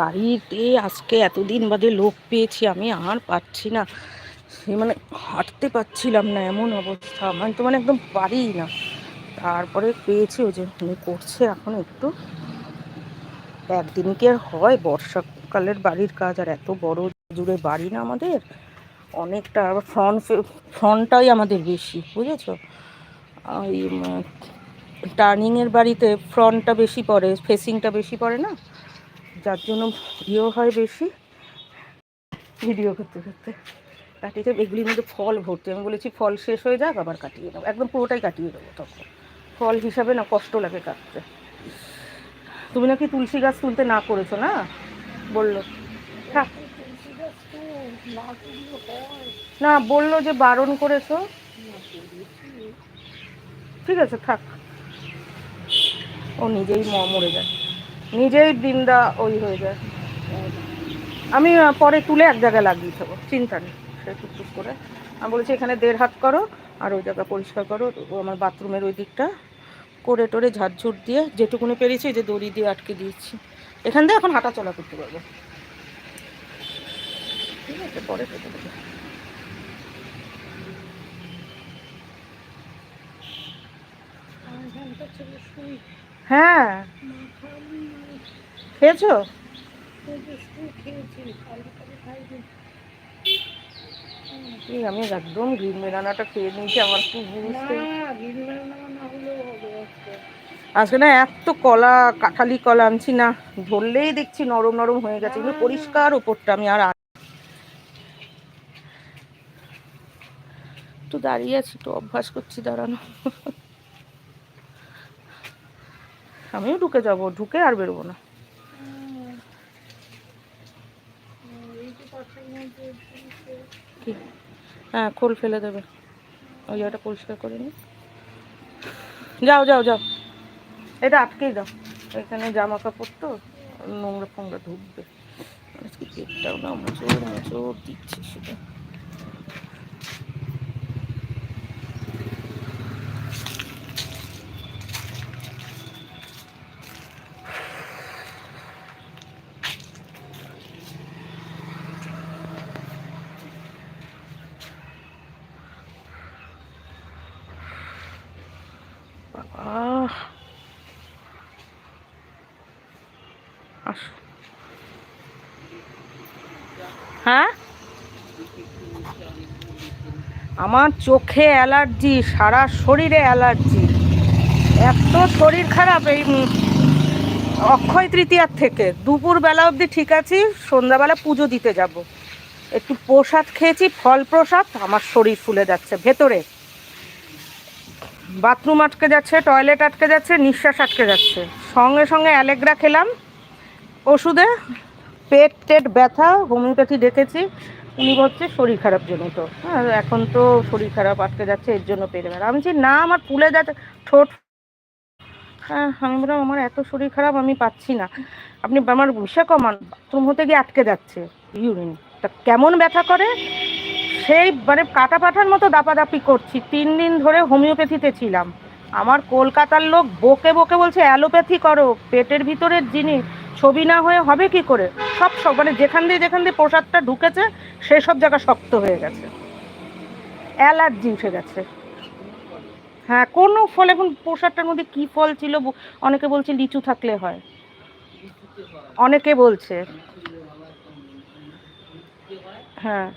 বাড়িতে আজকে এতদিন বাদে লোক পেয়েছি, আমি আর পাচ্ছি না। মানে হাঁটতে পারছিলাম না, এমন অবস্থা। মানে তো মানে একদম পারিই না। তারপরে পেয়েছি ওই যে উনি করছে এখন একটু। একদিনই কি আর হয়? বর্ষাকালের বাড়ির কাজ, আর এত বড় জুড়ে বাড়ি না আমাদের। অনেকটা আবার ফ্রন্ট ফ্রন্টটাই আমাদের বেশি, বুঝেছ? ওই টার্নিংয়ের বাড়িতে ফ্রন্টটা বেশি পড়ে ফেসিংটা বেশি পড়ে না? যার জন্য ইয়েও হয় বেশি। ভিডিও করতে করতে কাটিয়ে এগুলির মধ্যে ফল ভর্তি। আমি বলেছি ফল শেষ হয়ে যাক, আবার কাটিয়ে দেবো একদম পুরোটাই কাটিয়ে দেবো তখন। ফল হিসাবে না কষ্ট লাগে কাটতে। তুমি নাকি তুলসী গাছ তুলতে না করেছ না? বলল। না, বলল যে বারণ করেছ। ঠিক আছে, থাক। ও নিজেই মরে যায় নিজেই বৃন্দা ওই হয়ে যায়। আমি পরে তুলে এক জায়গায় লাগিয়ে দেবো, চিন্তা নেই। সে টুকটুক করে। আমি বলেছি, এখানে দেড় হাত করো, আর ওই জায়গা পরিষ্কার করো। আমার বাথরুমের ওই দিকটা করে টোরে ঝাড়ঝুট দিয়ে যেটুকুনি পেরেছি যে দড়ি দিয়ে আটকে দিয়েছি। এখান দিয়ে এখন হাঁটা চলা করতে পারব। ঠিক আছে, পরে হ্যাঁ। খেয়েছো? আমি একদম গ্রিন বেদানাটা খেয়ে নিয়েছি আমার খুব বুঝতে আজকে। না এত কলা কাঁঠালি কলা আনছি না ধরলেই দেখছি নরম নরম হয়ে গেছে এগুলো পরিষ্কার ওপরটা আমি আর আন- একটু দাঁড়িয়ে আছি একটু অভ্যাস করছি দাঁড়ানো। আমিও ঢুকে যাব, ঢুকে আর বেরোবো না। হ্যাঁ খোল ফেলে দেবে। ওই জায়গাটা পরিষ্কার করে নি যাও যাও যাও। এটা আটকেই দাও। এখানে জামা কাপড় তো, নোংরা ফোংরা ঢুকবে। পেটটাও না, মোচড় মোচড় দিচ্ছে সেটা। আমার চোখে অ্যালার্জি, সারা শরীরে অ্যালার্জি। এত শরীর খারাপ এই অক্ষয় তৃতীয়ার থেকে। দুপুর বেলা অবধি ঠিক আছি, সন্ধ্যাবেলা পুজো দিতে যাব। একটু প্রসাদ খেয়েছি, ফল প্রসাদ, আমার শরীর ফুলে যাচ্ছে ভেতরে। বাথরুম আটকে যাচ্ছে, টয়লেট আটকে যাচ্ছে, নিঃশ্বাস আটকে যাচ্ছে। সঙ্গে সঙ্গে অ্যালেগ্রা খেলাম। ওষুধে পেট টেট ব্যথা হোমিওপ্যাথি ডেকেছি। উনি বলছে শরীর খারাপ জনিত। হ্যাঁ এখন তো শরীর খারাপ, আটকে যাচ্ছে, এর জন্য পেটে ব্যথা আমি বলছি, না, আমার ফুলে যাচ্ছে, ঠোঁট হ্যাঁ আমি বললাম, আমার এত শরীর খারাপ, আমি পাচ্ছি না। আপনি আমার বিষয় কমান বাথরুম হতে গিয়ে আটকে যাচ্ছে ইউরিন তা কেমন ব্যথা করে? সেই মানে কাটা পাঠার মতো দাপাদাপি করছি। তিন দিন ধরে হোমিওপ্যাথিতে ছিলাম। আমার কলকাতার লোক বকে বকে বলছে, অ্যালোপ্যাথি করো, পেটের ভিতরের জিনিস, ছবি না হয়ে হবে কি করে? সব সব মানে যেখান দিয়ে যেখান দিয়ে প্রসাদটা ঢুকেছে সেই সব জায়গা শক্ত হয়ে গেছে। অ্যালার্জি উঠে গেছে। হ্যাঁ কোনো ফল, এখন প্রসাদটার মধ্যে কি ফল ছিল? অনেকে বলছে লিচু থাকলে হয়। অনেকে বলছে। হ্যাঁ।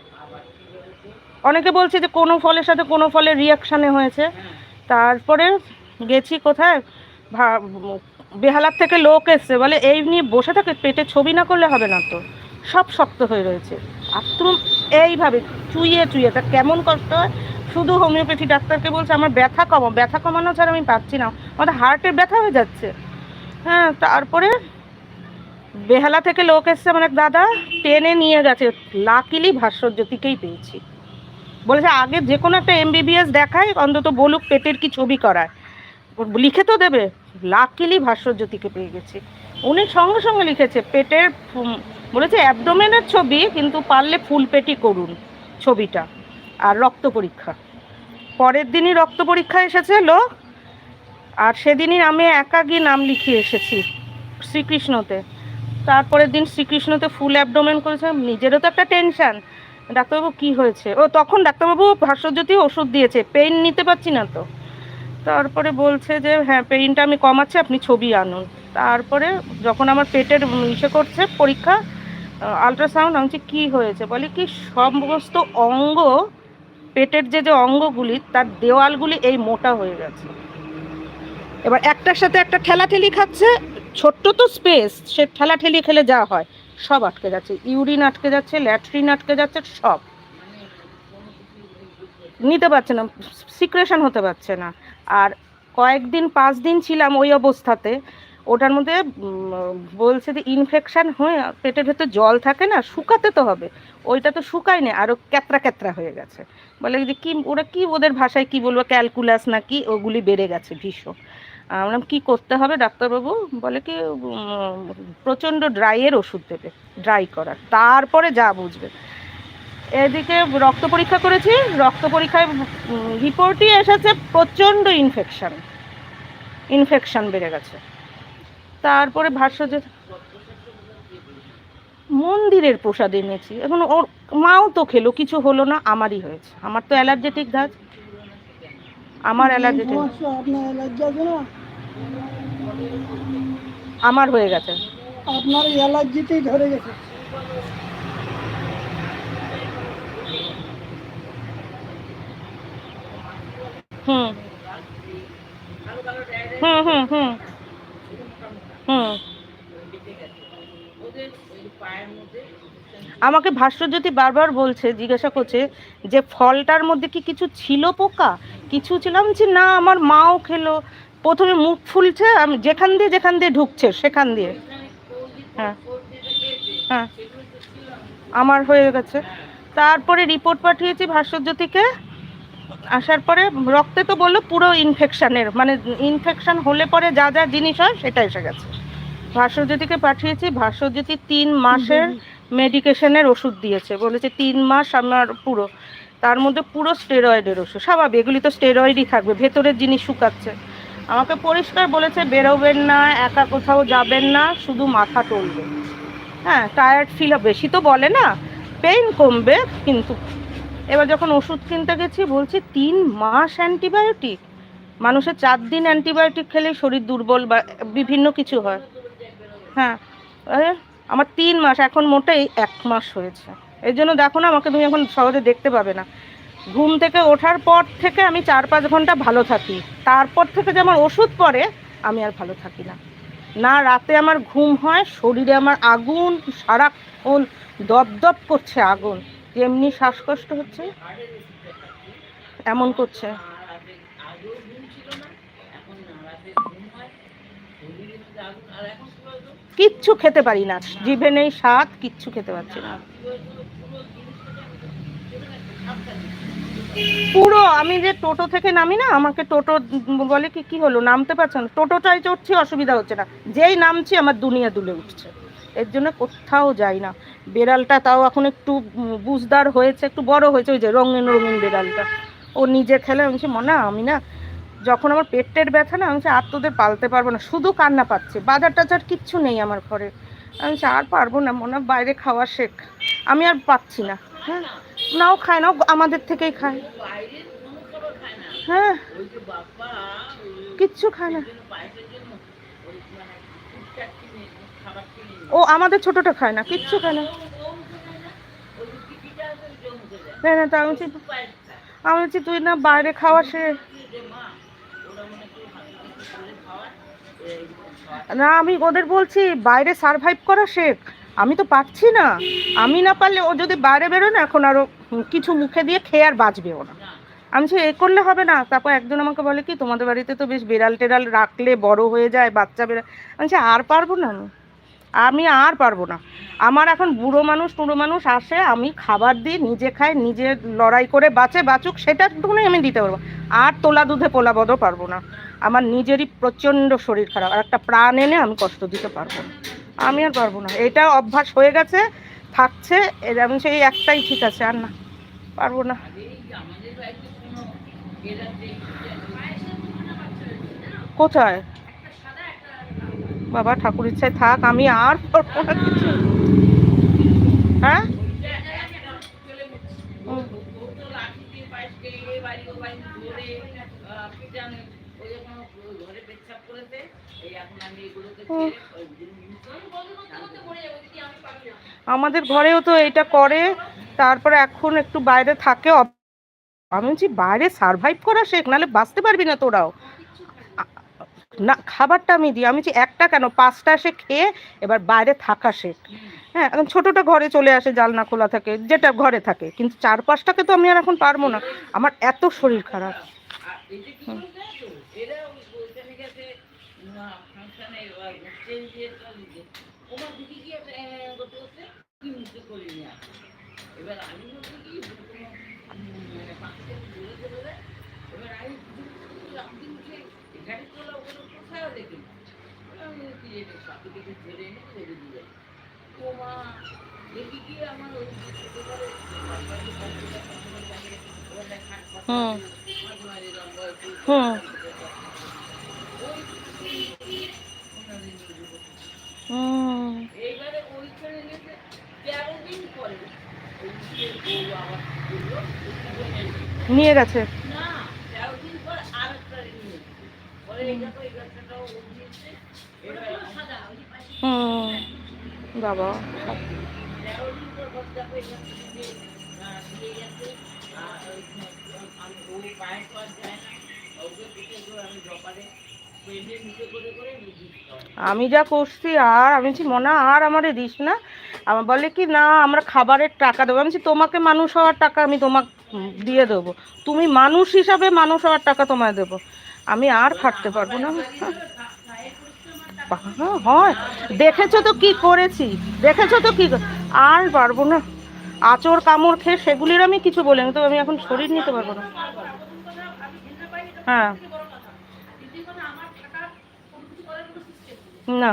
অনেকে বলছে যে কোনো ফলের সাথে কোনো ফলের রিয়াকশানে হয়েছে। তারপরে গেছি কোথায়? বেহালার থেকে লোক এসছে। বলে, এই নিয়ে বসে থাকে, পেটে ছবি না করলে হবে না তো। সব শক্ত হয়ে রয়েছে। বাথরুম এইভাবে চুইয়ে চুইয়ে। তা কেমন কষ্ট হয়? শুধু হোমিওপ্যাথি ডাক্তারকে বলছে, আমার ব্যথা কমো ব্যথা কমানো ছাড়া আমি পাচ্ছি না। আমাদের হার্টের ব্যথা হয়ে যাচ্ছে। হ্যাঁ তারপরে বেহালা থেকে লোক এসছে আমার এক দাদা, টেনে নিয়ে গেছে। লাকিলি ভাস্কর্যতিকেই পেয়েছি। বলেছে, আগে যে কোনো একটা এমবিবিএস দেখায় অন্তত বলুক পেটের কি ছবি করায়। লিখে তো দেবে, লাকিলি ভাস্কর্যতিকে পেয়ে গেছি। উনি সঙ্গে সঙ্গে লিখেছে, পেটের বলেছে অ্যাবডোমেনের ছবি, কিন্তু পারলে ফুল পেটি করুন ছবিটা আর রক্ত পরীক্ষা। পরের দিনই রক্ত পরীক্ষা এসেছে লোক আর সেদিনই আমি একা গিয়ে নাম লিখিয়ে এসেছি শ্রীকৃষ্ণতে। তারপরের দিন শ্রীকৃষ্ণতে ফুল অ্যাবডোমেন করেছে, নিজেরও তো একটা টেনশন ডাক্তারবাবু, কি হয়েছে? ও তখন ডাক্তারবাবু ভাস্কর্যতি ওষুধ দিয়েছে পেইন নিতে পারছি না তো। তারপরে বলছে যে হ্যাঁ পেইনটা আমি কমাচ্ছি, আপনি ছবি আনুন। তারপরে যখন আমার পেটের ইসে করছে পরীক্ষা আলট্রাসাউন্ড বলছি, কি হয়েছে? বলে কি সমস্ত অঙ্গ পেটের যে যে অঙ্গগুলি তার দেওয়ালগুলি এই মোটা হয়ে গেছে। এবার একটার সাথে একটা ঠেলাঠেলি খাচ্ছে ছোট্ট তো স্পেস সে ঠেলাঠেলি খেলে যা হয় সব আটকে যাচ্ছে। ইউরিন আটকে যাচ্ছে ল্যাট্রিন আটকে যাচ্ছে সব। নিতে পারছে না সিক্রেশন হতে পারছে না। আর কয়েকদিন পাঁচ দিন ছিলাম ওই অবস্থাতে ওটার মধ্যে বলছে যে ইনফেকশান হয়ে পেটের ভেতর জল থাকে না, শুকাতে তো হবে। ওইটা তো শুকায়নি আরও ক্যাতরা ক্যাতরা হয়ে গেছে। বলে যে কি, ওরা কি ওদের ভাষায় কি বলব ক্যালকুলাস না কি, ওগুলি বেড়ে গেছে ভীষণ। আমরা কি করতে হবে ডাক্তারবাবু? বলে কি প্রচণ্ড ড্রাইয়ের ওষুধ দেবে ড্রাই করার। তারপরে যা বুঝবে। এদিকে রক্ত পরীক্ষা করেছি, রক্ত পরীক্ষায় রিপোর্টই এসেছে, প্রচণ্ড ইনফেকশান ইনফেকশান বেড়ে গেছে। তারপরে ভাষ্য মন্দিরের প্রসাদ এনেছি। এখন ওর মাও তো খেলো কিছু হলো না আমারই হয়েছে। আমার তো অ্যালার্জেটিক ধাজ আমার অ্যালার্জেটিক। আমার হয়ে গেছে। আপনার অ্যালার্জিতেই ধরে গেছে। হুম। হুম হুম হুম। হুম। আমাকে ভাস্কর্যতি বারবার বলছে, জিজ্ঞাসা করছে যে ফলটার মধ্যে কি কিছু ছিল পোকা? কিছু ছিল? আমি না, আমার মাও খেলো। প্রথমে মুখ ফুলছে, আমি যেখান দিয়ে যেখান দিয়ে ঢুকছে, সেখান দিয়ে। হ্যাঁ। হ্যাঁ। আমার হয়ে গেছে। তারপরে রিপোর্ট পাঠিয়েছি ভাস্কর্যতিকে আসার পরে রক্তে তো বলল পুরো ইনফেকশনের মানে ইনফেকশন হলে পরে যা যা জিনিস হয় সেটা এসে গেছে। ভাস্কর্যতিকে পাঠিয়েছি ভাস্কর্যতি তিন মাসের মেডিকেশনের ওষুধ দিয়েছে। বলেছে তিন মাস আমার পুরো তার মধ্যে পুরো স্টেরয়েডের ওষুধ। স্বাভাবিক এগুলি তো স্টেরয়েডই থাকবে ভেতরের জিনিস শুকাচ্ছে। আমাকে পরিষ্কার বলেছে বেরোবেন না একা কোথাও যাবেন না শুধু মাথা টলবে। হ্যাঁ টায়ার্ড ফিল বেশি তো বলে না পেইন কমবে কিন্তু এবার যখন ওষুধ কিনতে গেছি, বলছি তিন মাস অ্যান্টিবায়োটিক। মানুষের চার দিন অ্যান্টিবায়োটিক খেলে শরীর দুর্বল বা বিভিন্ন কিছু হয়। হ্যাঁ আমার তিন মাস, এখন মোটেই এক মাস হয়েছে। এই জন্য দেখো না, আমাকে তুমি এখন সহজে দেখতে পাবে না। ঘুম থেকে ওঠার পর থেকে আমি চার পাঁচ ঘণ্টা ভালো থাকি। তারপর থেকে যে আমার ওষুধ পরে আমি আর ভালো থাকি না। না রাতে আমার ঘুম হয়, শরীরে আমার আগুন, সারাক্ষণ দপদপ করছে আগুন। যেমনি শ্বাসকষ্ট হচ্ছে? এমন করছে। কিচ্ছু খেতে পারি না। জিভে নেই স্বাদ, কিচ্ছু খেতে পারছি না। পুরো, আমি যে টোটো থেকে নামি না, আমাকে টোটো বলে কি কি হলো? নামতে পারছে না। টোটোটাই চড়ছি, অসুবিধা হচ্ছে না। যেই নামছি, আমার দুনিয়া দুলে উঠছে। এর জন্য কোথাও যাই না। বেড়ালটা তাও এখন একটু বুঝদার হয়েছে, একটু বড় হয়েছে ওই যে রঙিন রঙিন বেড়ালটা। ও নিজে খেলে, আমি মনে, আমি না, যখন আমার পেটের ব্যথা না, আমি আর তোদের পালতে পারব না, শুধু কান্না পাচ্ছে, বাজার টাজার কিচ্ছু নেই আমার ঘরে। আমি আর পারব না, মনে, বাইরে খাওয়া শেখ, আমি আর পাচ্ছি না। হ্যাঁ নাও খায় না ও আমাদের থেকেই খায়। হ্যাঁ কিচ্ছু খায় না। ও আমাদের ছোটটা খায় না, কিচ্ছু খায় না। না তা আমি আমি বলছি, তুই না বাইরে খাওয়া সে না, আমি ওদের বলছি, বাইরে সারভাইভ করা শেখ। আমি তো পারছি না। আমি না পারলে ও যদি বাইরে বেরোয় না, এখন আরও কিছু মুখে দিয়ে খেয়ে আর বাঁচবে না। আমি বলছি, এ করলে হবে না। তারপর একজন আমাকে বলে কি, তোমাদের বাড়িতে তো বেশ বেড়াল টেড়াল রাখলে বড় হয়ে যায়, বাচ্চা বেড়াল আমি আর পারব না আমি। আমি আর পারব না। আমার এখন বুড়ো মানুষ, টুড়ো মানুষ আসে, আমি খাবার দিই, নিজে খাই, নিজে লড়াই করে বাঁচে, বাঁচুক, সেটা একটুখানি আমি দিতে পারব আর তোলা দুধে পোলা বদও পারব না। আমার নিজেরই প্রচণ্ড শরীর খারাপ, আর একটা প্রাণ এনে আমি কষ্ট দিতে পারব না। আমি আর পারব না। এটা অভ্যাস হয়ে গেছে, থাকছে, এর আমি সেই একটাই ঠিক আছে, আর না, পারব না। কোথায়? বাবা, ঠাকুর ইচ্ছায় থাক, আমি আর কিছু। হ্যাঁ। আমাদের ঘরেও তো এটা করে, তারপরে এখন একটু বাইরে থাকে। আমি বলছি, বাইরে সারভাইভ করা শেখ, নাহলে বাঁচতে পারবি না তোরাও। না, খাবারটা আমি দিই। আমি যে একটা কেন? পাঁচটা এসে খেয়ে এবার বাইরে থাকা শেখ। হ্যাঁ এখন ছোটোটা ঘরে চলে আসে জালনা খোলা থাকে, যেটা ঘরে থাকে। কিন্তু চার পাঁচটাকে তো আমি আর এখন পারব না। আমার এত শরীর খারাপ। এবার আমি কি এবার আমি এখানে তোলা ওগুলো কোথাও দেখি আমি ধরে এনে দিয়ে মা দেখি কি আমার ওই হুম। হুম। এইবারে ওইখানে গেছে তেরো দিন পরে। নিয়ে গেছে? না আর ওই আমি যা করছি আর, আমি বলছি, মনা, আর আমারে দিস না। আমার বলে কি, না, আমরা খাবারের টাকা দেবো। আমি তোমাকে মানুষ হওয়ার টাকা আমি তোমাকে দিয়ে দেবো। তুমি মানুষ হিসাবে মানুষ হওয়ার টাকা তোমায় দেবো। আমি আর খাটতে পারব না। হয়। দেখেছ তো কি করেছি? দেখেছ তো কি আর পারব না। আচর কামড় খেয়ে সেগুলির আমি কিছু বলিনি তো আমি এখন শরীর নিতে পারব না। হ্যাঁ। না।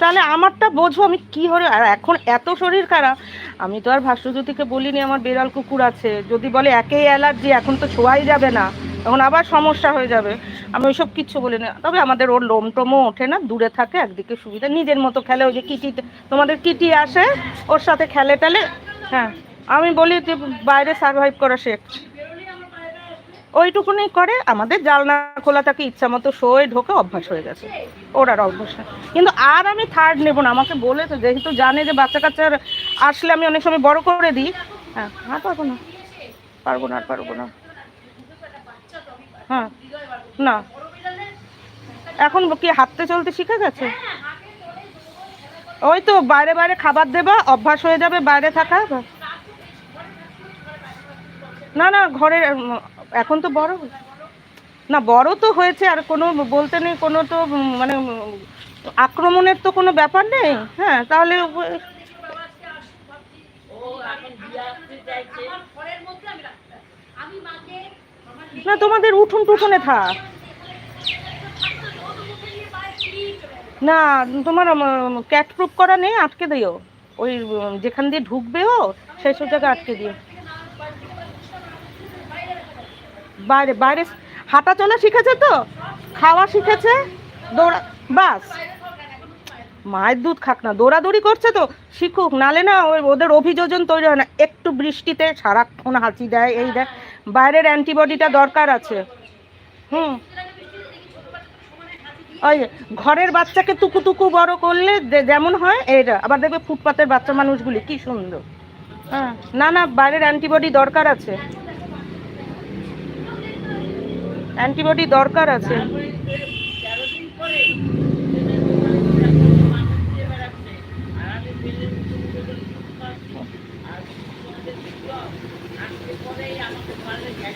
তাহলে আমারটা বোঝো আমি কি হরে আর এখন এত শরীর খারাপ, আমি তো আর ভাস্যজ্যোতিকে বলিনি, আমার বেড়াল কুকুর আছে। যদি বলে একেই অ্যালার্জি, এখন তো ছোঁয়াই যাবে না। তখন আবার সমস্যা হয়ে যাবে। আমি ওইসব কিচ্ছু বলি না তবে আমাদের ওর লোম টোমও ওঠে না, দূরে থাকে, একদিকে সুবিধা। নিজের মতো খেলে ওই যে কিটি, তোমাদের কিটি আসে, ওর সাথে খেলে টেলে হ্যাঁ। আমি বলি যে বাইরে সার্ভাইভ করা শেখ। ওইটুকুনি করে, আমাদের জালনা খোলা থাকে, ইচ্ছা মতো শোয়ে ঢোকে, অভ্যাস হয়ে গেছে। ওর আর অভ্যাস নেই। কিন্তু আর আমি থার্ড নেব না। আমাকে বলেছে যেহেতু জানে যে বাচ্চা কাচ্চার আসলে আমি অনেক সময় বড় করে দিই। হ্যাঁ আর পারব না। পারব না, আর পারব না। হ্যাঁ না। এখন কি হাঁটতে চলতে শিখে গেছে? ওই তো বাইরে বাইরে খাবার দেবা, অভ্যাস হয়ে যাবে বাইরে থাকা। না না, ঘরে, এখন তো বড়। না, বড় তো হয়েছে, আর কোনো বলতে নেই, কোনো তো মানে আক্রমণের তো কোনো ব্যাপার নেই। হ্যাঁ তাহলে ও- ও এখন দিয়ে আসতে চাইছে না, তোমাদের উঠুন টুঠুনে থাক। না, তোমার ক্যাট প্রুফ করা নেই, আটকে দিও। ওই যেখান দিয়ে ঢুকবে ও, সেই সব জায়গায় আটকে দিও। বাইরে বাইরে, হাঁটা চলা শিখেছে তো? খাওয়া শিখেছে? দৌড়া, বাস। মায়ের দুধ খাক না, দৌড়াদৌড়ি করছে তো, শিখুক। নালে না ওদের অভিযোজন তৈরি হয় না। একটু বৃষ্টিতে সারাক্ষণ হাঁচি দেয়, এই দেয়। বাইরের অ্যান্টিবডিটা দরকার আছে। হুম। ওই ঘরের বাচ্চাকে টুকু টুকু বড় করলে যেমন হয় এটা আবার দেখবে ফুটপাতের বাচ্চা মানুষগুলি, কি সুন্দর। হ্যাঁ না না, বাইরের অ্যান্টিবডি দরকার আছে। অ্যান্টিবডি দরকার আছে তারপরে যে তেরো দিন পরে মানুষ দিয়ে বেড়াচ্ছে আর আমি পেলে আর দেখল আজকে পরেই আমাকে পারলে জায়গা দিতে দিতে তারা কি অবস্থা আমার কি অবস্থা জানো আর এসে পায়েতে গুলি ধরে মানে খেতে দিতে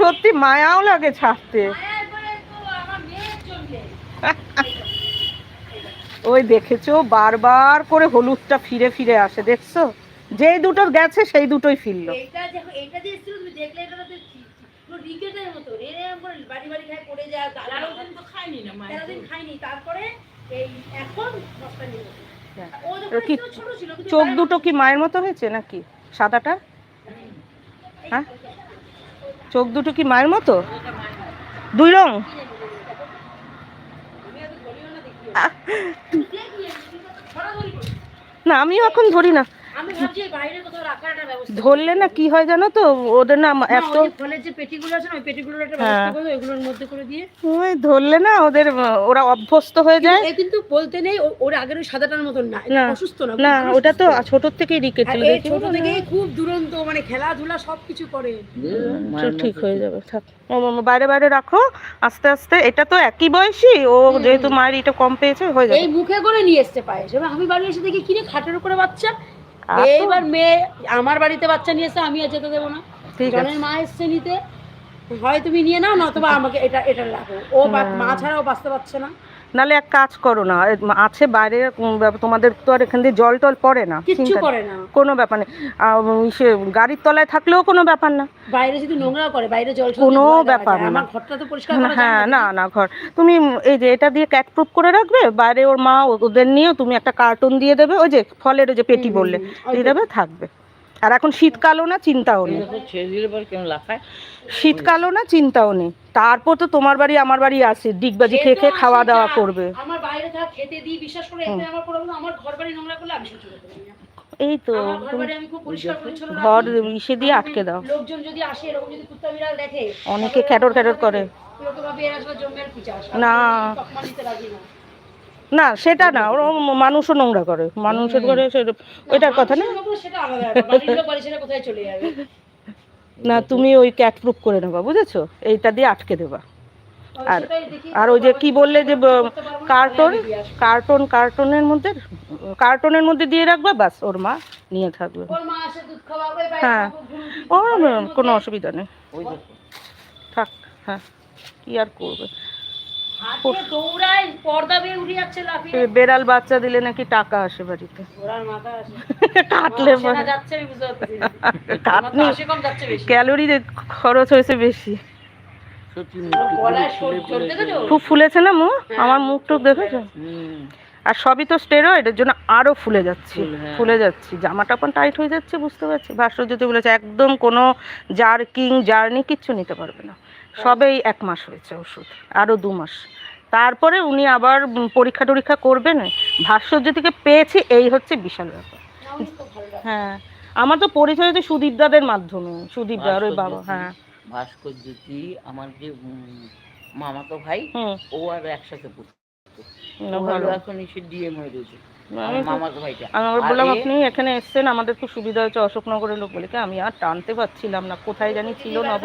সত্যি মায়াও লাগে ছাড়তে। ওই দেখেছ? বারবার করে হলুদটা ফিরে ফিরে আসে দেখছ? যেই দুটো গেছে সেই দুটোই ফিরলো। এটা দেখো এটা দিয়ে তুমি দেখলে এটা তো রিকেটের মতো। এরকম বাড়ি বাড়ি খায় পড়ে যায় তেরো গালাও দিন না মায়ের দিন খাইনি তারপরে এই এখন দশটা নিয়ে গেছে। ও যখন কি একটু ছোট ছিল কিন্তু চোখ দুটো কি মায়ের মতো হয়েছে নাকি? সাদাটা? হ্যাঁ? চোখ দুটো কি মায়ের মতো? দুই রং। না আমিও এখন ধরি না। ধরলে না কি হয় জানো তো? ওদের না এত ওই হ্যাঁ। ওই ধরলে না ওদের ওরা অভ্যস্ত হয়ে যায়। কিন্তু বলতে নেই ওর আগের ওই সাদাটার মতন না অসুস্থ না না ওটা তো। ছোট থেকেই রিকেট আর ছিল ছোট থেকেই খুব দুরন্ত মানে খেলাধুলা সবকিছু করে। ঠিক হয়ে যাবে থাক। বাইরে বাইরে রাখো আস্তে আস্তে। এটা তো একই বয়সী ও যেহেতু মায়ের এটা কম পেয়েছে হয়ে যাবে। এই মুখে করে নিয়ে এসছে পায়েস। আমি বাড়ি এসে দেখি কিনে খাটের উপরে বাচ্চা এইবার মেয়ে আমার বাড়িতে বাচ্চা নিয়েছে এসে আমি আর যেতে দেবো না। জনের মা এসছে নিতে। হয় তুমি নিয়ে নাও নতুবা আমাকে এটা এটা রাখো। ও মা ছাড়াও বাঁচতে পারছে না। নালে এক কাজ করো না আছে বাইরে তোমাদের তো আর এখান দিয়ে জল টল পড়ে না নেই। করে না। কোনো ব্যাপার নেই। সে গাড়ির তলায় থাকলেও কোনো ব্যাপার না। বাইরে যদি নোংরা করে বাইরে জল কোনো ব্যাপার না। আমার ঘরটা তো পরিষ্কার হ্যাঁ না না ঘর। তুমি এই যে এটা দিয়ে ক্যাট প্রুফ করে রাখবে বাইরে ওর মা ও- ওদের নিয়েও তুমি একটা কার্টুন দিয়ে দেবে ওই যে ফলের ওই যে পেটি বললে দিয়ে দেবে থাকবে। আর এখন শীতকালও না চিন্তাও নেই। ছেড়ে দিলে পর কেমন লাফায়। শীতকালও না চিন্তাও নেই। তারপর তো তোমার বাড়ি আমার বাড়ি আসে ডিগবাজি খেয়ে খেয়ে খাওয়া দাওয়া করবে। আমার বাইরে থাকা খেতে দিই বিশ্বাস করে আমার আমার ঘর বাড়ি নোংরা করলে আমি সহ্য করতে পারি না। এই তো ঘর। ইসে দিয়ে আটকে দাও। লোকজন যদি আসে এরকম যদি কুত্তা বিড়াল দেখে অনেকে খ্যাটর খ্যাটর করে। না। না। সেটা না ওর মানুষও নোংরা করে। মানুষের ঘরে ওইটার কথা না? সেটা আলাদা বাড়ির লোক বাড়ি ছেড়ে কোথায় চলে যাবে? না তুমি ওই ক্যাট প্রুফ করে নেবা বুঝেছ? এইটা দিয়ে আটকে দেবা। আর আর ওই যে কি বললে যে কার্টন। কার্টন কার্টনের মধ্যে কার্টনের মধ্যে দিয়ে রাখবা বাস ওর মা নিয়ে থাকবে। হ্যাঁ। ও কোনো অসুবিধা নেই। থাক হ্যাঁ কি আর করবে? বেড়াল বাচ্চা দিলে নাকি টাকা আসে বাড়িতে? কাটলে ক্যালোরি খরচ হয়েছে বেশি? খুব ফুলেছে। না মুখ আমার মুখ টুক দেখেছ? আর সবই তো স্টেরয়েড এর জন্য আরও ফুলে যাচ্ছে। হ্যাঁ। ফুলে যাচ্ছি। জামাটা পন টাইট হয়ে যাচ্ছে বুঝতে পারছি। ভাস্কর্যতে বলেছে একদম কোনো জার্কিং জার্নি কিচ্ছু নিতে পারবে না। সবেই এক মাস হয়েছে ওষুধ আরও দু মাস। তারপরে উনি আবার পরীক্ষা টরীক্ষা করবেন ভাস্কর্য থেকে পেয়েছি এই হচ্ছে বিশাল ব্যাপার। হ্যাঁ আমার তো পরিচয় হয়েছে সুদীপ দাদের মাধ্যমে সুদীপ দা আর ওই বাবা হ্যাঁ ভাস্কর্যটি আমার যে মামাতো ভাই ও আর একসাথে পড়তো। ভালো। এখন এসে ডিএম হয়ে রয়েছে। আমি ভাইটা। আমি আবার বললাম আপনি এখানে এসেছেন আমাদের খুব সুবিধা হয়েছে অশোকনগরের লোক বলে। আমি আর টানতে পারছিলাম না কোথায় জানি ছিল থাক।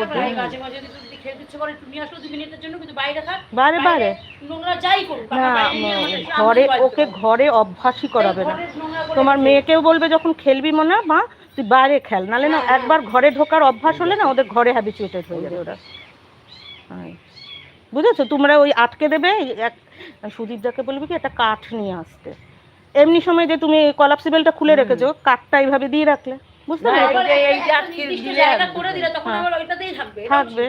বারে বারে। না ঘরে ওকে ঘরে অভ্যাসই করাবে না। তোমার মেয়েকেও বলবে যখন খেলবি মনে হয়, মা তুই বাইরে খেল। নালে না একবার ঘরে ঢোকার অভ্যাস হলে না ওদের ঘরে হ্যাবিচুয়েটেড হয়ে যাবে ওরা। হ্যাঁ। বুঝেছ? তোমরা ওই আটকে দেবে এক সুদীপ দাকে বলবে কি একটা কাঠ নিয়ে আসতে। এমনি সময় যে তুমি কলাপসিবেলটা খুলে রেখেছো কাঠটা এইভাবে দিয়ে রাখলে। বুঝতে পারলে? হ্যাঁ। থাকবে।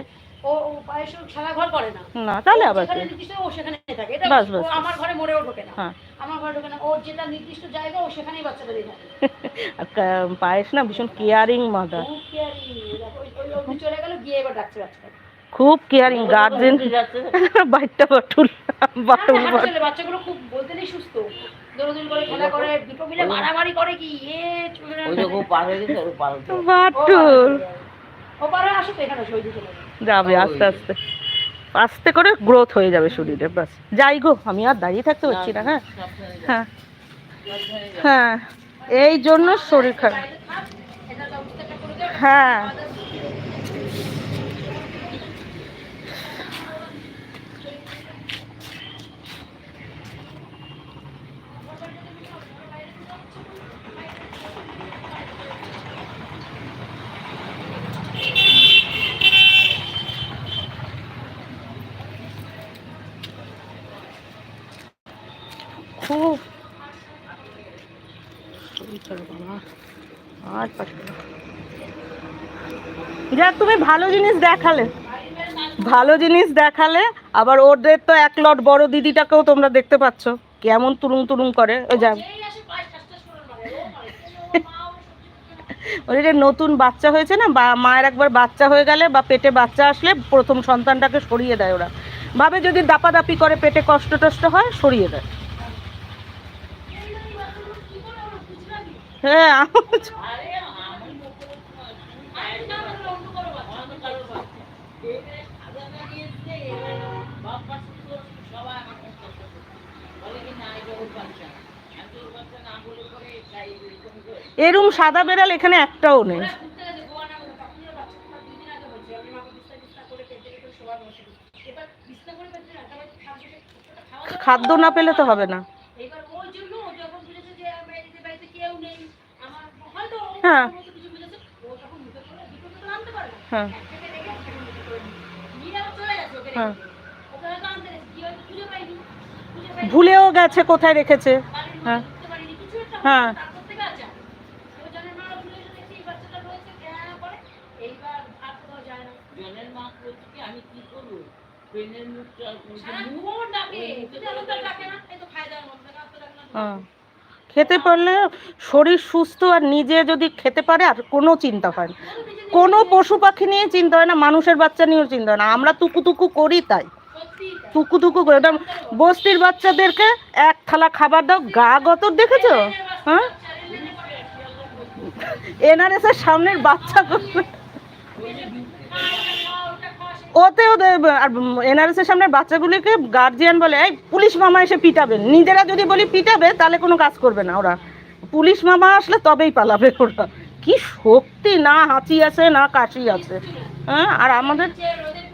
না। না তাহলে আবার বাস, বাস, আমার ঘরে মরেও ঢোকে না। হ্যাঁ। আমার ঘরে ঢোকে না। ওর যেটা নির্দিষ্ট জায়গা ও সেখানেই বাচ্চাটা দিয়ে থাকে পায়েস না ভীষণ কেয়ারিং মাদার খুব caring, দেখো, ওই- ওই অবধি চলে গেল গিয়ে এবার ডাকছে বাচ্চাটা খুব কেয়ারিং গার্জেন বাটুল বাটুল বাচ্চাগুলো খুব বলতে নেই সুস্থ। দৌড়দৌড়ি করে খেলা করে দুটো মিলে মারামারি করে কি? এ চলে ওই যখন পার হয়ে গেছে ওর পার হতে বাটুল। ও পারে আসো তো এখানে সই দিতে যাবে। আস্তে আস্তে। আস্তে করে গ্রোথ হয়ে যাবে শরীরে বাস যাই গো আমি আর দাঁড়িয়ে থাকতে পারছি না হ্যাঁ? হ্যাঁ। হ্যাঁ। এই জন্য শরীর খারাপ। হ্যাঁ খুব শরীর খারাপ আমার যাক তুমি ভালো জিনিস দেখালে। ভালো জিনিস দেখালে, আবার ওদের তো এক লট বড় দিদিটাকেও তোমরা দেখতে পাচ্ছ। কেমন তুরুং তুরুং করে, ওই যা। ওই যে নতুন বাচ্চা হয়েছে না, বা মায়ের একবার বাচ্চা হয়ে গেলে বা পেটে বাচ্চা আসলে প্রথম সন্তানটাকে সরিয়ে দেয় ওরা। ভাবে যদি দাপাদাপি করে, পেটে কষ্ট টষ্ট হয়, সরিয়ে দেয়। হ্যাঁ আম- আরে আমি বলতে পারছি না, তুমি বাইরে যাও, অন্য কারও বাচ্চা, অন্য কারও বাচ্চা। এবারে সাদা দাঁড়িয়ে এসছে, এবারে বাপ মা শুরু করেছে, সবাই আমার কাছে করতে বলে কি না এটা ওর বাচ্চা আমি তো ওর বাচ্চা না বলে পরে তাই এরকম করে এরম সাদা বেড়াল এখানে একটাও নেই ঘুরতে গেছে গোয়া না তখন বাচ্চা তোমার দুই দিন আগে বলছি আমি মাকে বিস্তার বিস্তার করে পেটে রেখে সবার বসে এবার বিস্তার করে পেটে না তারপর খাদ্য খাওয়া দাওয়া খাদ্য না পেলে তো হবে না এইবার ওই জন্য ও যখন বুঝেছে যে আমার এদিকে বাড়িতে কেউ নেই আমার হয়তো ও হ্যাঁ। মতো কিছু বুঝেছে ও তখন মুখে করে দুটো তো আনতে পারবে সাদা একটাকে এখানে একটাও নেই খাদ্য না পেলে তো হবে না হ্যাঁ। খুঁজে পাইনি ভুলেও গেছে, কোথায় রেখেছে হ্যাঁ। হ্যাঁ। হয়েছে, তারপর থেকে আছে ও জানে না ভুলে গেছে দেখি এই বাচ্চাটা রয়েছে কেন করে এইবার আর কোথাও যায় না জনের মা বলছে কি আমি কি করব হ্যাঁ। খেতে পারলে শরীর সুস্থ আর নিজে যদি খেতে পারে, আর কোনো চিন্তা হয় না। কোনো পশু পাখি নিয়ে চিন্তা হয় না, মানুষের বাচ্চা নিয়েও চিন্তা হয় না। আমরা তুকু তুকু করি তাই। তুকু করে। একদম বস্তির বাচ্চাদেরকে এক থালা খাবার দাও। গা গতর দেখেছ? হ্যাঁ? এনআরএস এর সামনের বাচ্চাগুলো। ওতেও দে- আর এনআরএস এর সামনের বাচ্চাগুলিকে গার্জিয়ান বলে, এই পুলিশ মামা এসে পিটাবেন নিজেরা যদি বলি পিটাবে, তাহলে কোনো কাজ করবে না ওরা। পুলিশ মামা আসলে তবেই পালাবে ওরা। কি শক্তি, না হাঁচি আছে, না কাশি আছে। হ্যাঁ আর আমাদের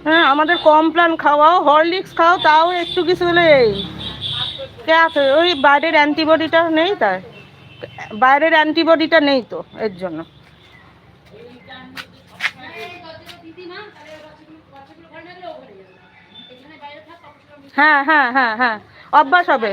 হ্যাঁ আমাদের কমপ্লান খাওয়াও, হরলিক্স খাও, তাও একটু কিছু হলে এই কে আছে? ওই বাইরের অ্যান্টিবডিটা নেই তাই বাইরের অ্যান্টিবডিটা নেই তো, এর জন্য এই বাচ্চাটা দিদি না তাহলে বাচ্চাগুলো বাচ্চাগুলো ঘরে না গেলে ও ঘরে যাবে এখানে বাইরে থাক অফিসে হ্যাঁ হ্যাঁ হ্যাঁ হ্যাঁ। অভ্যাস হবে।